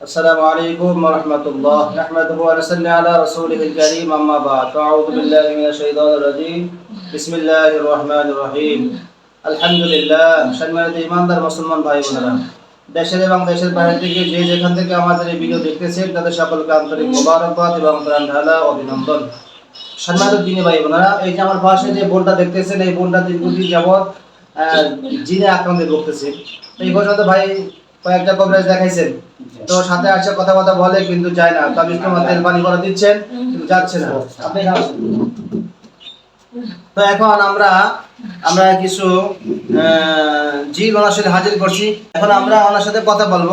السلام عليكم ورحمة الله نحمده ونصلي على رسوله الكريم أما بعد فأعوذ بالله من الشيطان الرجيم بسم الله الرحمن الرحيم الحمد لله সম্মানিত ইমানদার মুসলমান ভাই বোনেরা দেশের এবং দেশের বাইরে থেকে যে যেখান থেকে আমাদের এই ভিডিও দেখতেছেন তাদের সকলকে আন্তরিক মোবারকবাদ এবং প্রাণ ঢালা অভিনন্দন সম্মানিত দিনী ভাই বোনেরা এই যে আমার পাশে যে বোনটা দেখতেছেন এই বোনটা দীর্ঘদিন যাবৎ আহ, জিনে আক্রান্তে ভুগতেছে তো এই পর্যন্ত ভাই কয়েকটা কবরেজ দেখাইছেন। তো সাথে আসে কথা কথা বলে কিন্তু যায় না। তাবিজ তোমার তেল পানি করে দিচ্ছেন কিন্তু যাচ্ছে না। আপনি তো এখন আমরা আমরা কিছু জিন ওনার সাথে হাজির করছি। এখন আমরা ওনার সাথে কথা বলব।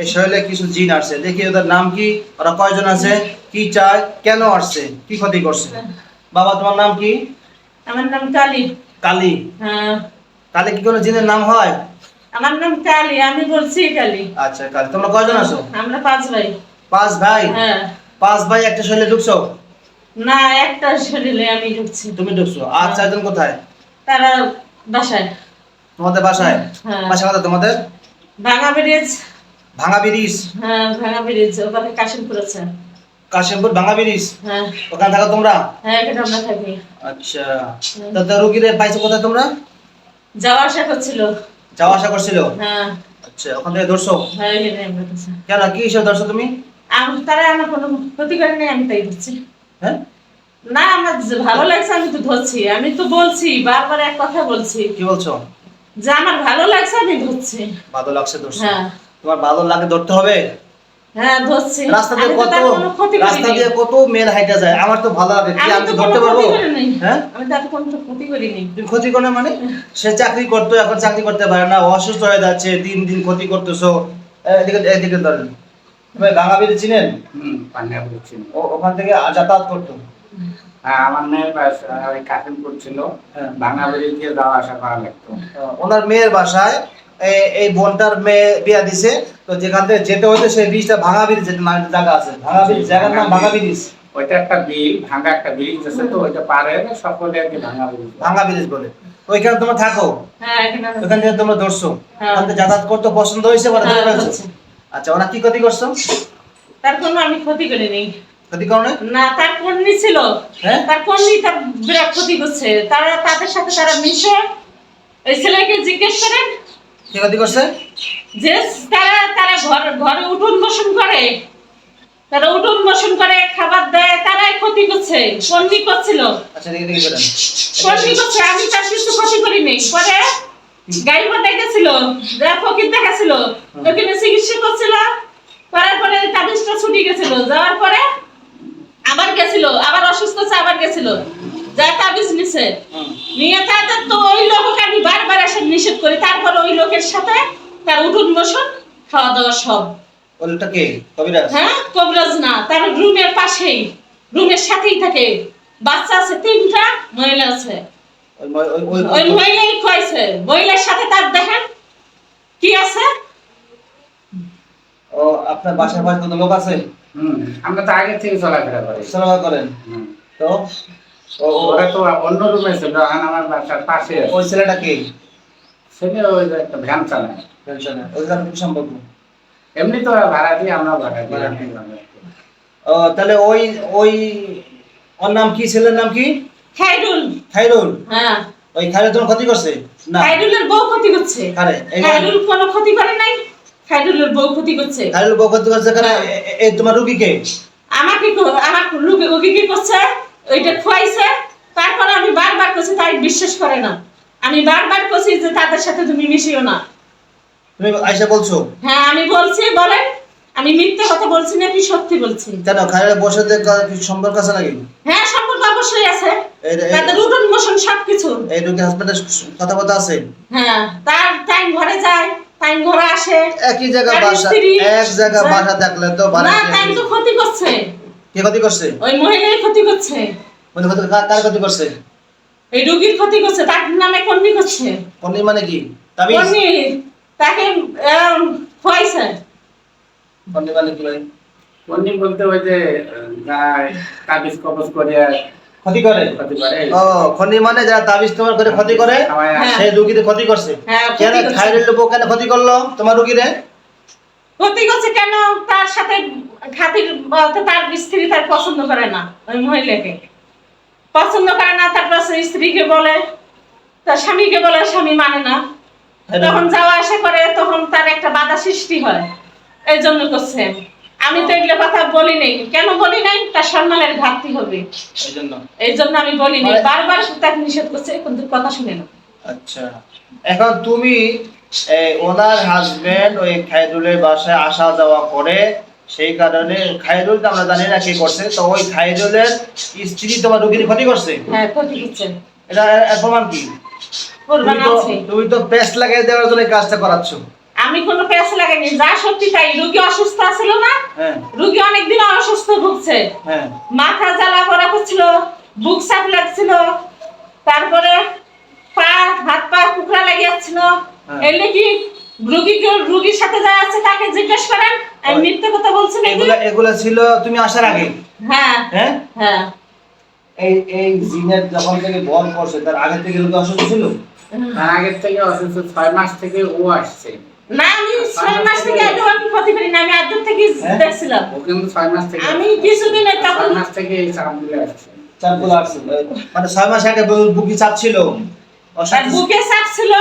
এই শরীরে কিছু জিন আসছে। দেখি ওদের নাম কি। ওরা কয়জন আছে? কি চায়? কেন আসছে? কি ক্ষতি করছে? বাবা তোমার নাম কি? আমার নাম কালী। কালী। হ্যাঁ। কালী কি কোনো জিনের নাম হয়? আমার নাম কালী আমি বলছি কালী। আচ্ছা কালী তোমরা কয়জন আছো? আমরা পাঁচ ভাই। পাঁচ ভাই? হ্যাঁ। পাঁচ ভাই একটা শরীরে ঢুকছো? না একটা শরীরে আমি ঢুকছি। তুমি ঢুকছো। আর চারজন কোথায়? তারা বাসায়। তোমাদের বাসায়? হ্যাঁ। বাসা কথা তোমাদের? ভাঙা ব্রিজ। ভাঙা ব্রিজ? হ্যাঁ ভাঙা ব্রিজ। ওখানে কাশিমপুর আছে। কাশিমপুর ভাঙা ব্রিজ? হ্যাঁ। ওখানে থাকো তোমরা? হ্যাঁ এখানে আমরা থাকি। আচ্ছা। তো তো রুগীরে পাইছো কোথায় তোমরা? যাওয়া আসা করছিল। যাওয়া আসা করছিল? হ্যাঁ। আচ্ছা ওখান থেকে ধরছো? হ্যাঁ। কেন কি হিসাব ধরছো তুমি? আমি তারা আমার কোনো ক্ষতি করে নেই আমি তাই ধরছি। হ্যাঁ? না আমার ভালো লাগছে আমি তো ধরছি। আমি তো বলছি বারবার এক কথা বলছি। কি বলছো? যে আমার ভালো লাগছে আমি ধরছি। ভালো লাগছে ধরছো। হ্যাঁ। তোমার ভালো লাগে ধরতে হবে? হ্যাঁ ধরছি। রাস্তা দিয়ে কত তার কোনো ক্ষতি রাস্তা দিয়ে কত মেয়ের হাইটা যায়? আমার তো ভালো লাগে। কি আমি আমি তো কি কোনো ধরতে পারব? হ্যাঁ? আমি তার কোনো ক্ষতি করিনি। তুমি ক্ষতি করে মানে? সে চাকরি করতো এখন চাকরি করতে পারে না। অসুস্থ হয়ে যাচ্ছে দিন দিন ক্ষতি করতেছো। এদিকে এদিকে ধরেন। তুমি ভাঙাবির চিনেন? হুম পাঞ্জাব ছিল ও ওখান থেকে যাতায়াত করতো? হ্যাঁ আমার মেয়ের ছিল। হ্যাঁ। দিয়ে যাওয়া আসা করা লাগতো। ওনার মেয়ের বাসায় এই- এই বোনটার মেয়ে বিয়া দিছে। তো যেখান থেকে যেতে হতো সেই ব্রিজটা ভাঙা ব্রিজ জায়গা আছে। ভাঙা ব্রিজ জায়গার নাম ভাঙা ব্রিজ ওইটা একটা বিল ভাঙা একটা ব্রিজ আছে তো ওইটা পারে সকলে আর কি ভাঙা ব্রিজ ভাঙা ব্রিজ বলে। ওইখানে তোমরা থাকো। হ্যাঁ এখানে আমি- ওইখান থেকে তোমরা ধরছো। হ্যাঁ। ওখান থেকে যাতায়াত করতে পছন্দ হয়েছে বা হ্যাঁ, আচ্ছা ওরা কি ক্ষতি করছ? তার কোনো আমি ক্ষতি করিনি। ক্ষতি করো না? না তার কর্মী ছিল। হ্যাঁ? তার কর্মী তার বিরাট ক্ষতি করছে। তারা তাদের সাথে তারা মিশে। ওই ছেলেকে জিজ্ঞেস করেন কি করছে? যে তারা তারা ঘর ঘরে উঠুন বসুন করে তারা উঠুন বসুন করে খাবার দেয় তারাই ক্ষতি করছে কর্মী করছিল। আচ্ছা দেখে দেখে করেন কর্মী করছে আমি তার কিছু ক্ষতি করিনি। পরে গাড়ি মধ্যে গেছিল ফকির দেখাছিল ওখানে চিকিৎসা করছিল করার পরে তাবিজটা ছুটি গেছিল। যাওয়ার পরে আবার গেছিল আবার অসুস্থ আবার গেছিল। যা তাবিজ নিছে হুম। নিয়ে তাদের তো ওই লোককে আমি বারবার এসে নিষেধ করি। তারপর ওই লোকের সাথে তার উঠুন বসুন খাওয়া দাওয়া সব ওটা কে? কবিরাজ? হ্যাঁ কবরাজ না। তার রুমের পাশেই। রুমের সাথেই থাকে। বাচ্চা আছে তিনটা মহিলা আছে। ওই মহিলাই কয়েছে মহিলার সাথে তার দেখেন কি আছে? ও আপনার বাসার পাশে কত লোক আছে? হুম। আমরা তো আগে থেকে চলাফেরা করি। চলাফেরা করেন। হুম। তো ওরা তো অন্য রুমে ছিল এখন আমার বাসার পাশে আছে। ওই ছেলেটা কে? ছেলে ওই একটা ভ্যান চালায়। টেনশনে ওই কি সম্পর্ক? এমনি তো ভাড়া দিয়ে আমরা ভাড়া দিই তাহলে ওই ওই ওর নাম কি? ছেলের নাম কি? খাইরুল খাইরুল হ্যাঁ। ওই খাইরুল তোমার ক্ষতি করছে? না। খাইরুলের বউ ক্ষতি করছে। আরে খাইরুল কোনো ক্ষতি করে নাই। খাইরুলের বউ ক্ষতি করছে। খাইরুল বউ ক্ষতি করছে কেন এ- এ- এই তোমার রুগী কে? আমাকে আমার লোকে ওকে কি করছে? ওইটা খুয়াইছে তারপর আমি বারবার করছি তাই বিশ্বাস করে না। আমি বারবার করছি যে তাদের সাথে তুমি মিশিও না। তুমি আইসা বলছো? হ্যাঁ আমি বলছি বলেন। আমি মিথ্যে কথা বলছি না কি সত্যি বলছি? কেন খাইরুল বসে সম্পর্ক আছে নাকি? হ্যাঁ সম্পর্ক অবশ্যই আছে। তাদের উঠন বসন সবকিছু। এই রুগী হাসপাতালে কথাবার্তা আছে? হ্যাঁ তার টাইম ঘরে যায় টাইম ঘরে আসে। একই জায়গা বাসা এক জায়গা যা- বাসা থাকলে তো না টাইম তো ক্ষতি করছে। কে ক্ষতি করছে? ওই মহিলাই ক্ষতি করছে। মানে ক্ষতি- কার- ক্ষতি করছে? এই রোগীর ক্ষতি করছে তার নামে কর্মী করছে। কর্মী মানে কি? তাবিজ? তাকে খুয়াইছে। কর্মী মানে কি ভাই? অন্য বলতে ওই যে তাবিজ কবজ করে। ক্ষতি করে? ক্ষতি করে। ও খনি মানে যারা তাবিজ তোমার করে ক্ষতি করে হ্যাঁ। সেই ক্ষতি করছে। হ্যাঁ, ক্ষতি কেন। খাইরুল লোক কেন ক্ষতি করল তোমার রুগীরে? ক্ষতি করছে কেন? তার বলতে তার স্ত্রী তার পছন্দ করে না ওই মহিলাকে। পছন্দ করে না তারপর স্ত্রীকে বলে তার স্বামীকে বলে স্বামী মানে না। তখন যাওয়া আসা করে তখন তার একটা বাধা সৃষ্টি হয়। এই জন্য করছে। আমি তো এগুলো কথা বলি নাই। কেন বলি নাই? তার সম্মানের ঘাটতি হবে। এই জন্য। আমি বলি নাই। বারবার তাকে নিষেধ করছে কিন্তু কথা শুনে না। আচ্ছা। এখন তুমি ওনার হাজবেন্ড ওই খাইরুলের বাসায় আসা যাওয়া করে সেই কারণে খাইরুল তো আমরা জানি না কি করছে তো ওই খাইরুলের স্ত্রী তোমার রুগীর ক্ষতি করছে? হ্যাঁ ক্ষতি করছে। এটা প্রমাণ কি? প্রমাণ তুমি তো- আছে। তুমি তো পেস্ট লাগাই দেওয়ার জন্য কাজটা করাচ্ছ। আমি কোনো পেঁচ লাগাইনি যা সত্যি তাই। রুগী অসুস্থ ছিল না? হ্যাঁ। রুগী অনেকদিন অসুস্থ ভুগছে। হ্যাঁ। মাথা জ্বালা পড়া করছিল বুক চাপ লাগছিল তারপরে পা হাত পা কুকড়া লেগে যাচ্ছিল হ্যাঁ। এলে কি রুগীকে রুগীর সাথে যা আছে তাকে জিজ্ঞেস করেন। আমি মিথ্যে কথা বলছি নাকি এগুলা এগুলা ছিল তুমি আসার আগে? হ্যাঁ। হ্যাঁ? হ্যাঁ। এই এই জিনের যখন থেকে বল করছে তার আগে থেকে লোক অসুস্থ ছিল? তার আগের থেকে অসুস্থ ছয় মাস থেকে ও আসছে। না আমি ছয় মাস থেকে আগে আমি ক্ষতি করি না আমি আদর থেকে? দেখছিলাম। ও কিন্তু ছয় মাস থেকে আমি কিছুদিন তখন মাস থেকে এই চাপগুলো আসছে। চাপগুলো আসছে। মানে ছয় মাস আগে বুকি চাপ ছিল? বুকে চাপ ছিল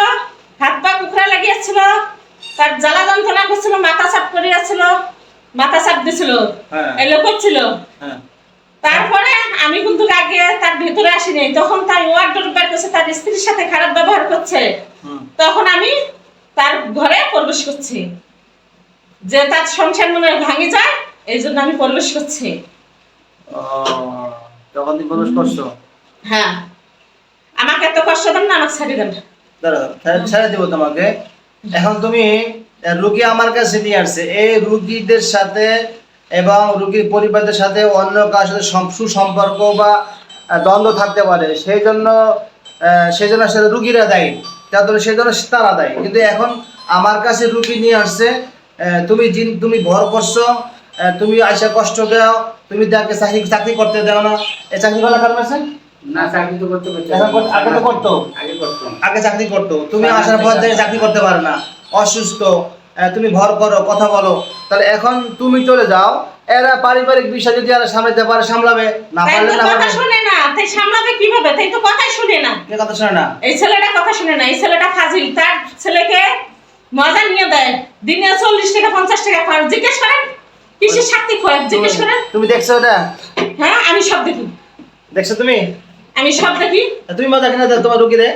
হাত পা কুকড়া লাগিয়েছিল তার জ্বালা যন্ত্রণা করছিল মাথা চাপ করে যাচ্ছিল মাথা চাপ দিছিল হ্যাঁ। এলো করছিল। হ্যাঁ। তারপরে আমি কিন্তু আগে তার ভিতরে আসিনি। তখন তার ওয়ার্ডরোব বের করছে তার স্ত্রীর সাথে খারাপ ব্যবহার করছে। তখন আমি তার ঘরে প্রবেশ করছি। যে তার সংসার মনে ভাঙে যায় এই জন্য আমি প্রবেশ করছি। তখন তুমি প্রবেশ করছ? হ্যাঁ। আমাকে এত কষ্ট দেন না আমাকে ছাড়িয়ে দেন। ছেড়ে- দিব তোমাকে। এখন তুমি রুগী আমার কাছে নিয়ে আসছে। এই রুগীদের সাথে এবং রুগীর পরিবারদের সাথে অন্য কার সাথে সুসম্পর্ক বা দ্বন্দ্ব থাকতে পারে। সেই জন্য সেই জন্য সেটা রুগীরা দেয়। যার জন্য, সেই জন্য তারা দেয়। কিন্তু এখন আমার কাছে রুগী নিয়ে আসছে তুমি জিন, তুমি ভর করছ তুমি আইসা কষ্ট দাও, তুমি তাকে চাকরি চাকরি করতে দাও না। এই চাকরি করার কারণ আছে? না চাকরি তো করতে আগে তো করতো। আগে করতো আগে চাকরি করতো। তুমি আসার পর থেকে চাকরি করতে পারো না। অসুস্থ তুমি ভর করো কথা বলো। তাহলে এখন তুমি চলে যাও। এরা পারিবারিক বিষয় যদি এরা সামলাতে পারে সামলাবে। না পারলে না কথা শুনে না। তাই সামলাবে কীভাবে? তাই তো কথাই শুনে না। কে কথা শোনে না? এই ছেলেটা কথা শুনে না। এই ছেলেটা ফাজিল। তার ছেলেকে মজা নিয়ে দেয়। দিনে চল্লিশ টাকা পঞ্চাশ টাকা খাওয়ার জিজ্ঞেস করেন? কিসের শক্তি খোয়ার? জিজ্ঞেস করেন? তুমি দেখছ ওটা হ্যাঁ আমি সব দেখি। দেখছ তুমি? আমি সব দেখি। তুমি মজা কিনে দাও তোমার রুগীরে?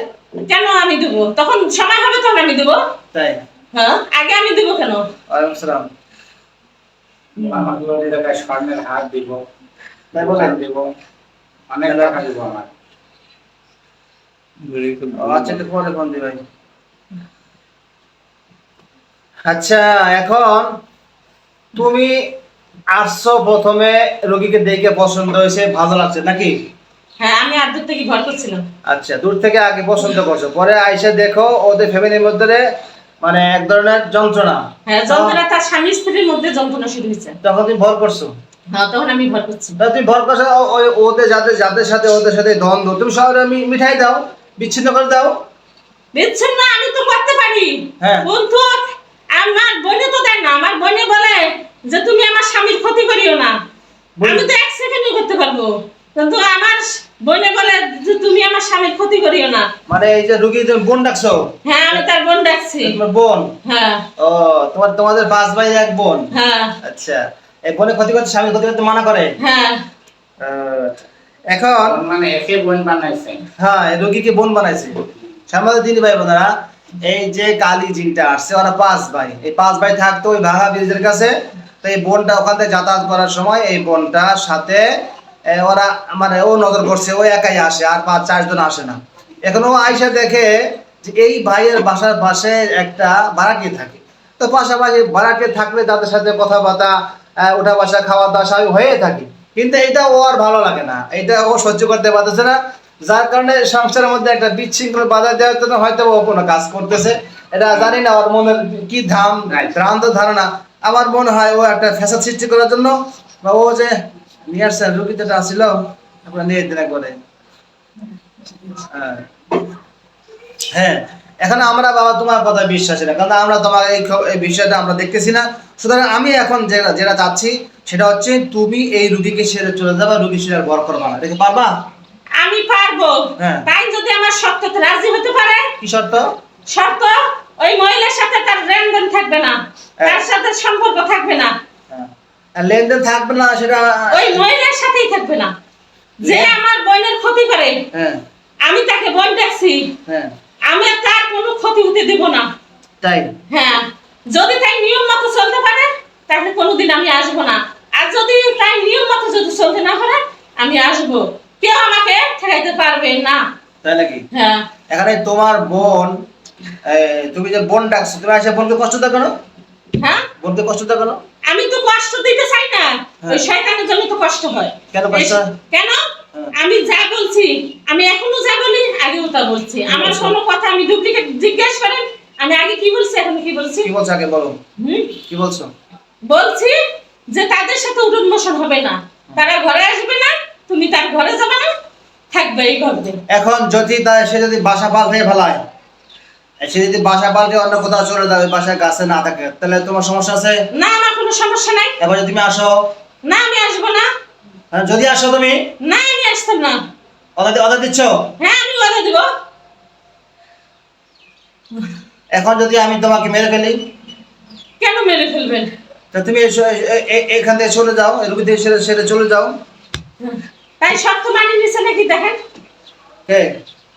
কেন আমি দেবো? তখন সময় হবে তখন আমি দেবো। তাই? হ্যাঁ আগে আমি দেবো কেন? ওয়ালাইকুম সালাম। স্বর্ণের হাত দিব তাই বলেন? দিব অনেক টাকা দিব আমার। আচ্ছা ভাই। আচ্ছা এখন তুমি আসছো প্রথমে রোগীকে দেখে পছন্দ হয়েছে ভালো লাগছে নাকি? হ্যাঁ আমি আর দূর থেকে করছিলাম। আচ্ছা দূর থেকে আগে পছন্দ করছ। পরে আইসা দেখো ওদের ফ্যামিলির মধ্যে মানে এক ধরনের যন্ত্রণা। হ্যাঁ যন্ত্রণা তার স্বামী স্ত্রীর মধ্যে যন্ত্রণা শুরু হয়েছে। তখন তুমি ভর করছ? হ্যাঁ তখন আমি ভর করছি। তুমি ভর করছ ওদের যাদের যাদের সাথে ওদের সাথে দ্বন্দ্ব তুমি শহরে মিঠাই দাও বিচ্ছিন্ন করে দাও। দিচ্ছেন না আমি তো করতে পারি। হ্যাঁ। আমার বোনে তো দেয় না আমার বোনে বলে যে তুমি আমার স্বামীর ক্ষতি করিও না বলি- আমি তো এক সেকেন্ডে করতে পারব কিন্তু আমার বোনে বলে যে তুমি আমার স্বামীর ক্ষতি করিও না মানে এই যে রুগী তুমি বোন ডাকছো? হ্যাঁ আমি তার বোন ডাকছি। তোমার বোন? হ্যাঁ। ও তোমার তোমাদের পাঁচ ভাই এক বোন? হ্যাঁ। আচ্ছা। এই বোনে ক্ষতি করতে স্বামী ক্ষতি করতে মানা করে? হ্যাঁ। এখন? মানে একে বোন বানাইছে। হ্যাঁ এই রোগীকে বোন বানাইছে। দিনী ভাই বোনেরা এই যে কালী জিনটা আসছে ওরা পাঁচ ভাই এই পাঁচ ভাই থাকতো ওই ভাঙা ব্রিজের কাছে। তো এই বোনটা ওখান থেকে যাতায়াত করার সময় এই বোনটার সাথে ওরা মানে ও নজর করছে ও একাই আসে আর পাঁচ চারজন আসে না। এখন ও আইসা দেখে যে এই ভাইয়ের বাসার পাশে একটা বারাকি থাকে। তো পাশাপাশি বারাকে থাকলে তাদের সাথে কথাবার্তা ওঠা বাসা খাওয়া দাওয়া স্বাভাবিক হয়ে থাকে। কিন্তু এটা ও আর ভালো লাগে না। এটা ও সহ্য করতে পারতেছে না। যার কারণে সংসারের মধ্যে একটা বিচ্ছৃঙ্খল বাধা দেওয়ার জন্য হয়তো ও কোনো কাজ করতেছে। এটা জানি না ওর মনের কি ধাম ভ্রান্ত ধারণা। আমার মনে হয় ও একটা ফ্যাসাদ সৃষ্টি করার জন্য বা ও যে নিয়ে আসছেন রুগী যেটা আসছিল আপনার নিয়ে দিন একবারে। হ্যাঁ হ্যাঁ এখন আমরা বাবা তোমার কথা বিশ্বাসী না কারণ আমরা তোমার এই এই বিষয়টা আমরা দেখতেছি না। সুতরাং আমি এখন যেটা যেটা চাচ্ছি সেটা হচ্ছে তুমি এই রুগীকে সেরে চলে যাবা রুগী সেরে ঘর করবা না দেখে পারবা? আমি পারব। হ্যাঁ। তাই যদি আমার শর্ততে রাজি হতে পারে। কি শর্ত? শর্ত ওই মহিলার সাথে তার লেনদেন থাকবে না। তার সাথে সম্পর্ক থাকবে না। হ্যাঁ। আর লেনদেন থাকবে না সেটা ওই মহিলার সাথেই থাকবে না। যে আমার বোনের ক্ষতি করে। হ্যাঁ। আমি তাকে বোন দেখছি। হ্যাঁ। আমি তার কোনো ক্ষতি হতে দেব না। তাই? হ্যাঁ। যদি তাই নিয়ম মতো চলতে পারে তাহলে কোনোদিন আমি আসব না। আর যদি তাই নিয়ম মতো যদি চলতে না পারে আমি আসব। কেউ আমাকে ঠেকাইতে পারবে না। তাই নাকি? হ্যাঁ। এখানে তোমার বোন তুমি যে বোন ডাকছো তুমি এসে বোনকে কষ্ট দাও কেন? হ্যাঁ? বোনকে কষ্ট দাও কেন? আমি তো কষ্ট দিতে চাই না। হ্যাঁ। ওই শয়তানের জন্য তো কষ্ট হয়। কেন কষ্ট? কেন। আমি যা বলছি আমি এখনও যা বলি আগেও তা বলছি। আমার? কোনো কথা আমি ডুপ্লিকেট জিজ্ঞেস করেন আমি আগে কি বলছি এখন কি বলছি? কি বলছো আগে বলো। কি বলছো? বলছি যে তাদের সাথে বসন হবে না। তারা ঘরে আসবে না তুমি তার ঘরে যাবে না থাকবে এই ঘরে এখন যদি তা- সে যদি বাসা পাল্টে ফেলায় সে যদি বাসা পাল্টে অন্য কোথাও চলে যাবে বাসায় গাছে না থাকে তাহলে তোমার সমস্যা আছে? না আমার কোনো সমস্যা নাই। এবার যদি তুমি আসো? না আমি আসব না। যদি আসো তুমি। না আমি আসতাম না। অর্ডার অর্ডার দিচ্ছ? হ্যাঁ আমি কথা দিব। এখন যদি আমি তোমাকে মেরে ফেলি? কেন মেরে ফেলবেন? তা তুমি এখান থেকে চলে যাও রুগী থেকে সেরে সেরে চলে যাও। তাই শর্ত মানি নিছে নাকি দেখেন? কে?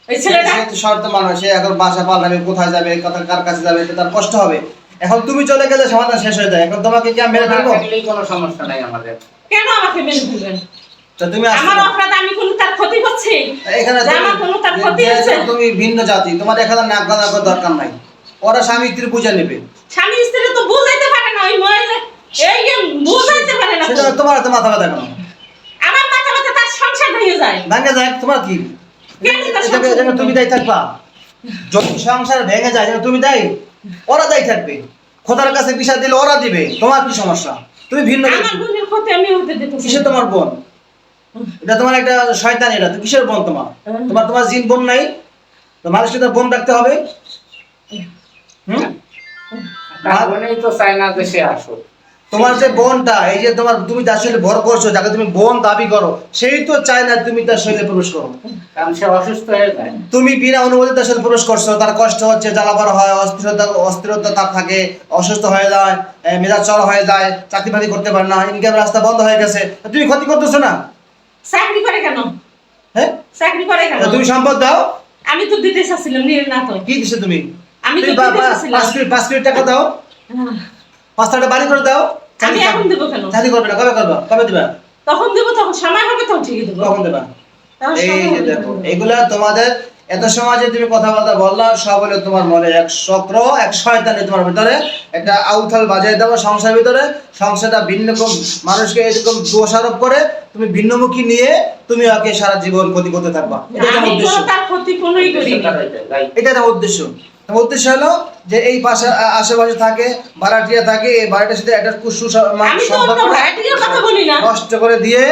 ওই ছেলেটা? তো শর্ত মানুষ সে এখন বাসা পাল্টাবে কোথায় যাবে কথা কার কাছে যাবে এটা তার কষ্ট হবে। এখন তুমি চলে গেলে সমাধান শেষ হয়ে যায়। এখন তোমাকে কি আমি মেরে ফেলব? কোনো সমস্যা নাই আমাদের। কেন আমাকে মেরে ফেলবেন তো তুমি আমার অপরাধ আমি কোনো তার ক্ষতি করছি? এখানে আমার কোনো তার ক্ষতি হচ্ছে তুমি ভিন্ন জাতি তোমার এখানে নাক গাদা করার দরকার নাই। ওরা স্বামী স্ত্রী বুঝে নেবে। স্বামী স্ত্রী তো বুঝাইতে পারে না ওই মহিলা। এই যে বুঝাইতে পারে না সেটা তোমার তো মাথা ব্যথা কেন? আমার মাথা মাথা তার সংসার ভেঙে যায়। ভাঙে যায় তোমার কি? তুমি দায়ী থাকবা। যদি সংসার ভেঙে যায় তুমি দায়ী। ওরা দায়ী থাকবে। খোদার কাছে বিষয় দিলে ওরা দিবে। তোমার কি সমস্যা? তুমি ভিন্ন আমার বোনের ক্ষতি আমি হতে দিতে চাই। কিসের তোমার বোন? এটা তোমার একটা শয়তান এটা। তো কিসের বোন তোমার? তোমার তোমার জিন বোন নাই? তো মানুষকে তো বোন রাখতে হবে। হুম? তার বোনেই তো চায় না দেশে আসুক। তোমার যে বোনটা এই যে তোমার তুমি তার শরীরে ভর করছ যাকে তুমি বোন দাবি করো সেই তো চায় না তুমি তার শরীরে প্রবেশ করো। কারণ সে অসুস্থ হয়ে যায়। তুমি বিনা অনুমতি তার সাথে প্রবেশ করছ তার কষ্ট হচ্ছে জ্বালাবার হয় অস্থিরতা অস্থিরতা তার থাকে অসুস্থ হয়ে যায় মেজাজ চড়া হয়ে যায় চাকরি বাকরি করতে পারে না ইনকাম রাস্তা বন্ধ হয়ে গেছে। তুমি ক্ষতি করতেছো না? চাকরি করে কেন? হ্যাঁ? চাকরি করে কেন? তুমি সম্পদ দাও। আমি তো দিতে চাচ্ছিলাম নিয়ে না তো। কি দিছো তুমি? আমি তো দিতে চাচ্ছিলাম পাঁচ কোটি টাকা দাও। হ্যাঁ। পাঁচ টাকা বাড়ি করে দাও। আমি এখন দেবো কেন? চাকরি করবে না কবে করবা? কবে দিবা? তখন দেবো তখন সময় হবে তখন ঠিকই দেবো। কখন দেবা? এই যে দেখো এগুলা তোমাদের এত সমাজে তুমি কথাবার্তা বললা সব হলো তোমার মনে এক চক্র এক শয়তানি তোমার ভিতরে। একটা আউথাল বাজায় দেবো সংসার ভিতরে। সংসারটা ভিন্ন রকম মানুষকে এরকম দোষারোপ করে তুমি ভিন্নমুখী নিয়ে তুমি ওকে সারা জীবন ক্ষতি করতে থাকবা। এটা তোমার উদ্দেশ্য। এটা তোমার উদ্দেশ্য। উদ্দেশ্য হলো যে এই পাশে আশেপাশে থাকে ভাড়াটিয়া থাকে এই সাথে একটা কুসু- আমি তো অন্য সম্পর্ক ভাড়াটিয়ার কথা বলি না। নষ্ট করে দিয়ে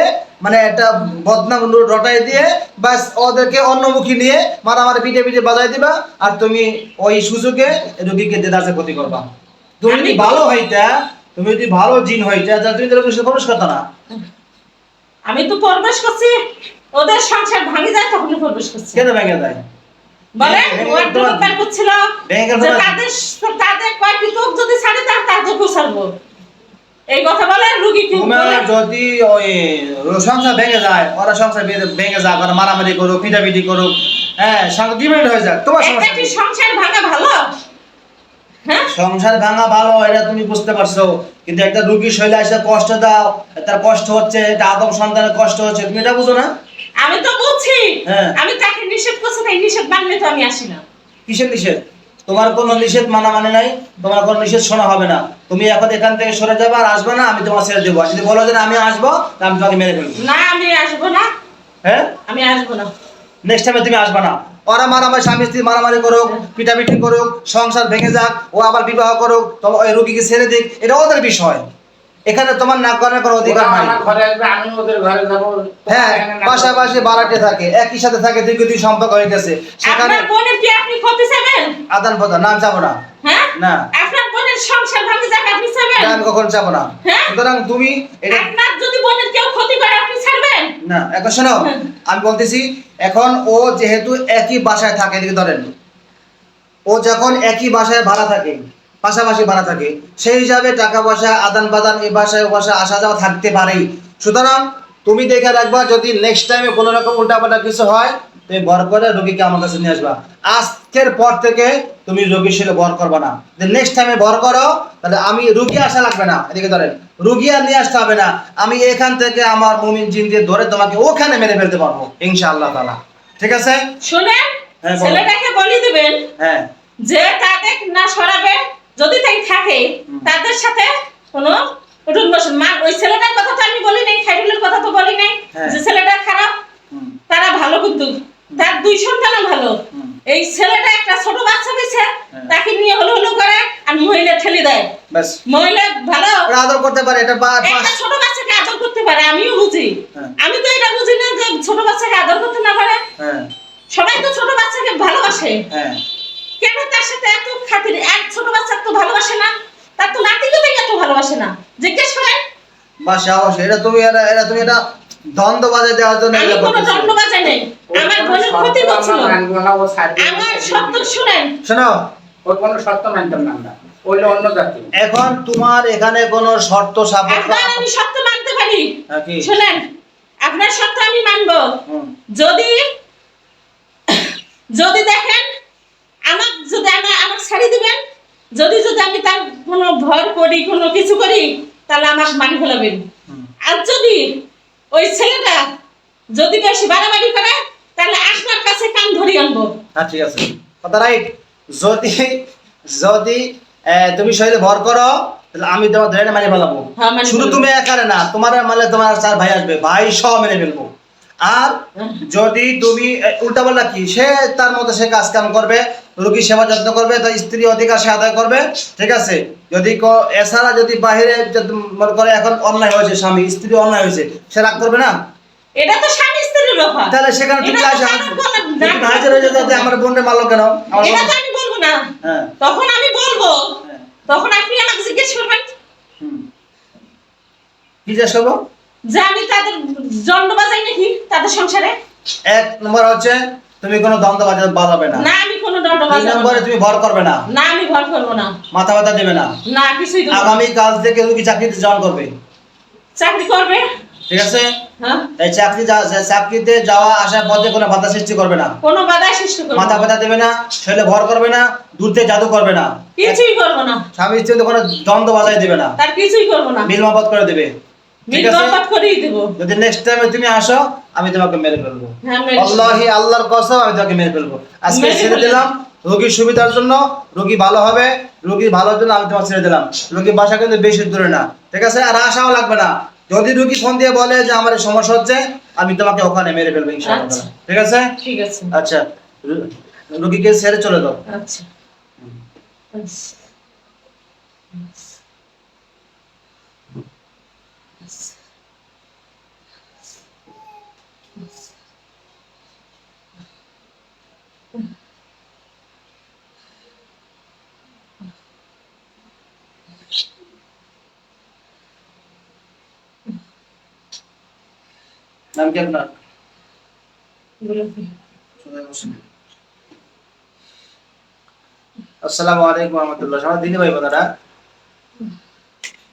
মানে একটা বদনাম রটাই দিয়ে বাস ওদেরকে অন্যমুখী নিয়ে মারামারি পিঠে পিঠে বাজাই দিবা আর তুমি ওই সুযোগে রোগীকে দেদাসে ক্ষতি করবা। তুমি যদি ভালো হইতা তুমি যদি ভালো জিন হইতা তাহলে তুমি তাহলে কিছু প্রবেশ করতো না। আমি তো প্রবেশ করছি ওদের সংসার ভাঙে যায় তখনই প্রবেশ করছি। কেন ভেঙে দেয় বলে ওর করছিল যে তাদের তাদের যদি ছাড়ে তার এই কথা বলে রুগী কি যদি ওই সংসার ভেঙে যায় ওরা সংসার ভেঙে- ওরা মারামারি করুক পিটাপিটি করুক হ্যাঁ ডিমেন্ট হয়ে যাক তোমার কি? সংসার ভাঙা ভালো? হ্যাঁ? সংসার ভাঙা ভালো এটা তুমি বুঝতে পারছ। কিন্তু একটা রুগী শৈলে এসে কষ্ট দাও তার কষ্ট হচ্ছে এটা আদম সন্তানের কষ্ট হচ্ছে তুমি এটা বুঝো না? আমি তো। আমি তাকে নিষেধ করছি তাই নিষেধ মানলে তো আমি আসি না। কিসের নিষেধ? তোমার কোনো নিষেধ মানা মানে নাই? তোমার কোনো নিষেধ শোনা হবে না। তুমি এখন এখান থেকে সরে যাবে আর আসবে না আমি তোমার ছেড়ে দেবো। যদি বলো যে আমি আসব আমি তোমাকে মেরে ফেলব। না আমি আসব না। হ্যাঁ? আমি আসব না। নেক্সট টাইমে তুমি আসবে না। ওরা মারামারি স্বামী স্ত্রী মারামারি করুক পিটাপিটি করুক সংসার ভেঙে যাক ও আবার বিবাহ করুক তোমার ওই রুগীকে ছেড়ে দিক এটা ওদের বিষয়। এখানে তোমার না করার কোনো অধিকার নাই। আমার ঘরে আসবে আমি ওদের ঘরে যাব। হ্যাঁ পাশাপাশি বাড়াতে থাকে একই সাথে থাকে দীর্ঘদিন সম্পর্ক হয়ে গেছে সেখানে আপনার বোনের কি আপনি ক্ষতি চাইবেন? আদান প্রদান নাম যাব না। হ্যাঁ? না। আপনার বোনের সংসার ভাঙে যাক আপনি এটা আমি কখন চাবো না। হ্যাঁ? সুতরাং তুমি এটা আপনার যদি বোনের কেউ ক্ষতি করে আপনি ছাড়বেন? না এখন শোনো আমি বলতেছি এখন ও যেহেতু একই বাসায় থাকে এদিকে ধরেন। ও যখন একই বাসায় ভাড়া থাকে পাশাপাশি ভাড়া থাকে। সেই হিসাবে টাকা পয়সা আদান প্রদান এই বাসায় ও বাসায় আসা যাওয়া থাকতে পারেই সুতরাং তুমি দেখে রাখবা যদি নেক্সট টাইমে কোনো রকম উল্টাপাল্টা কিছু হয় তুমি বর করে রোগীকে আমার কাছে নিয়ে আসবা। আজকের পর থেকে তুমি রোগীর সাথে বর করবা না। নেক্সট টাইমে বর করো তাহলে আমি রুগী আসা লাগবে না। এদিকে ধরেন রুগী আর নিয়ে আসতে হবে না। আমি এখান থেকে আমার মুমিন জিন দিয়ে ধরে তোমাকে ওখানে মেরে ফেলতে পারব ইনশাআল্লাহ তাআলা। ঠিক আছে? শুনেন হ্যাঁ, ছেলেটাকে বলি দিবেন হ্যাঁ। যে তাদের না সরাবে যদি তাই থাকে তাদের সাথে কোনো বসুন মা ওই ছেলেটার কথা তো আমি বলি নাই খাইরুলের কথা তো বলি নাই হ্যাঁ। যে ছেলেটা খারাপ তারা ভালো কিন্তু তার দুই সন্তান ভালো। এই ছেলেটা একটা ছোট বাচ্চা দিছে হ্যাঁ। তাকে নিয়ে হলো হলো করে আর মহিলা ঠেলে দেয়। মহিলা ভালো। আদর করতে পারে এটা একটা ছোট বাচ্চাকে আদর করতে পারে আমিও বুঝি। হ্যাঁ। আমি তো এটা বুঝি না যে ছোট বাচ্চাকে আদর করতে না পারে। সবাই তো ছোট বাচ্চাকে ভালোবাসে। হ্যাঁ। কেন তার সাথে এত খাতির এক ছোট বাচ্চা তো ভালোবাসে না। তার তো নাতিকে থেকে এত ভালোবাসে না। জিজ্ঞেস করেন। অবশ্যই এটা তুমি এটা এটা তুমি এটা দ্বন্দ্ব বাজে দেওয়ার জন্য আমি কোনো। দণ্ড বাজাই নাই। আমার কোনো বোনের ক্ষতি করছিল আমরা সত্য শুনেন। শোনো ওর কোনো শর্ত মানতাম না। আমরা ওইটা অন্য জাতি। এখন তোমার এখানে কোনো শর্ত সাপেক্ষ আমি সত্য মানতে পারি। হ্যাঁ, শুনেন। আপনার সত্য আমি মানবো। যদি যদি দেখেন আমার যদি আমার আমার ছাড়ি দিবেন যদি যদি আমি তার কোনো ভর করি কোনো কিছু করি তাহলে আমার মানি ফেলাবেন। আর যদি ওই ছেলেটা যদি বেশি বাড়াবাড়ি করে তাহলে আপনার কাছে কান ধরি আনব। হ্যাঁ ঠিক আছে। কথা রাইট। যদি যদি তুমি শরীরে ভর করো তাহলে আমি তোমার ধরে মারি ফেলাবো। হ্যাঁ, শুধু তুমি একারে না তোমার মানে তোমার চার ভাই আসবে ভাই সহ মেরে ফেলব। আর যদি তুমি উল্টা পাল্টা কি সে তার মতো সে কাজ কাম করবে রোগী সেবা যত্ন করবে তার স্ত্রী অধিকার সে আদায় করবে ঠিক আছে? যদি এছাড়া যদি বাহিরে মনে করে এখন অন্যায় হয়েছে স্বামী স্ত্রী অন্যায় হয়েছে সে রাগ করবে না? এটা তো স্বামী স্ত্রীর ব্যাপার। তাহলে সেখানে তুমি আসে। হাজির হয়ে যাতে আমার মারলো কেন? এটা তো আমি বলব না। হ্যাঁ। তখন আমি বলব। হ্যাঁ। তখন আপনি আমাকে জিজ্ঞেস করবেন। হুম। কি জিজ্ঞেস করব? যে আমি তাদের বাজাই নাকি তাদের সংসারে? এক নম্বর হচ্ছে তুমি কোনো দ্বন্দ্ব বাজা- বাজাবে না। না আমি কোনো দণ্ড দুই নম্বরে তুমি ভর করবে না। না আমি ভর করব না। মাথা ব্যথা দেবে না। না কিছুই করব আগামী কাল থেকে রুগী চাকরিতে জয়েন করবে? চাকরি করবে। ঠিক আছে? হ্যাঁ। এই চাকরি যা- যা- চাকরিতে যাওয়া আসার পথে কোনো বাধা সৃষ্টি করবে না। কোনো বাধা সৃষ্টি করব মাথা ব্যথা দেবে না শরীরে ভর করবে না দূর থেকে জাদু করবে না। কিছুই করব না। স্বামী স্ত্রী কোনো দ্বন্দ্ব বাজাই দেবে না। তার কিছুই করব না। মিল মহব্বত করে দেবে। যদি নেক্সট টাইমে তুমি আসো আমি তোমাকে মেরে ফেলব। হ্যাঁ আল্লাহি আল্লাহর কসম আমি তোমাকে মেরে ফেলব। আজকে ছেড়ে দিলাম রোগীর সুবিধার জন্য রোগী ভালো হবে রোগী ভালোর জন্য আমি তোমাকে ছেড়ে দিলাম। রোগীর বাসা কিন্তু বেশি দূরে না ঠিক আছে? আর আশাও লাগবে না। যদি রোগী ফোন দিয়ে বলে যে আমার সমস্যা হচ্ছে আমি তোমাকে ওখানে মেরে ফেলব ইনশাআল্লাহ। আচ্ছা। ঠিক আছে? ঠিক আছে। আচ্ছা। রোগীকে ছেড়ে চলে দাও। আচ্ছা আচ্ছা। নাম কি আপনার? আসসালামু আলাইকুম রহমতুল্লাহ। ভাই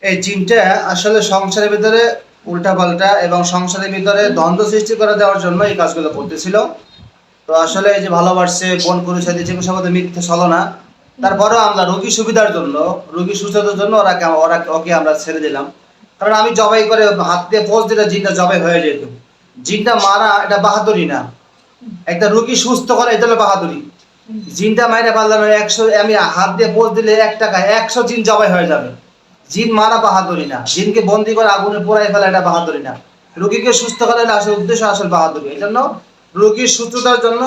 এই আসলে সংসারের ভিতরে এবং সংসারের ভিতরে দ্বন্দ্ব সৃষ্টি করে দেওয়ার জন্য এই কাজগুলো করতেছিল। তো আসলে এই যে ভালোবাসছে, বোন পরিচয় দিচ্ছে এগুলো সব মিথ্যে ছলনা তারপরেও আমরা রোগী সুবিধার জন্য, রোগী সুস্থতার জন্য ওরা ওরা ওকে আমরা ছেড়ে দিলাম। কারণ আমি জবাই করে হাত দিয়ে পোজ দিলে জিনটা জবাই হয়ে যেত। জিনটা মারা এটা বাহাদুরি না। একটা রুগী সুস্থ করা, এটা হলো বাহাদুরি। জিনটা মাইরে পারলাম একশো আমি হাত দিয়ে পোজ দিলে এক টাকা একশো জিন জবাই হয়ে যাবে। জিন মারা বাহাদুরি না। জিনকে বন্দি করে আগুনে পোড়াই ফেলা এটা বাহাদুরি না। রুগীকে সুস্থ করা হলে আসলে উদ্দেশ্য আসল বাহাদুরি। এই জন্য রুগীর সুস্থতার জন্য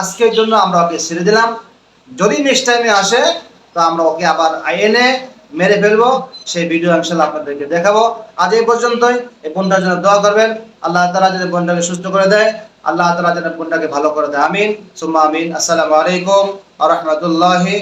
আজকের জন্য আমরা ওকে ছেড়ে দিলাম। যদি নেক্সট টাইমে আসে, তো আমরা ওকে আবার এনে মেরে ফেলব, সেই ভিডিও আমি ইনশাল্লাহ আপনাদেরকে দেখাবো। আজ এই পর্যন্তই, এই বোনটার জন্য দোয়া করবেন। আল্লাহ তালা যদি বোনটাকে সুস্থ করে দেয়। আল্লাহ তালা যেন বোনটাকে ভালো করে দেয়। আমিন, সুম্মা আমিন। আসসালামু আলাইকুম আ রহমতুল্লাহি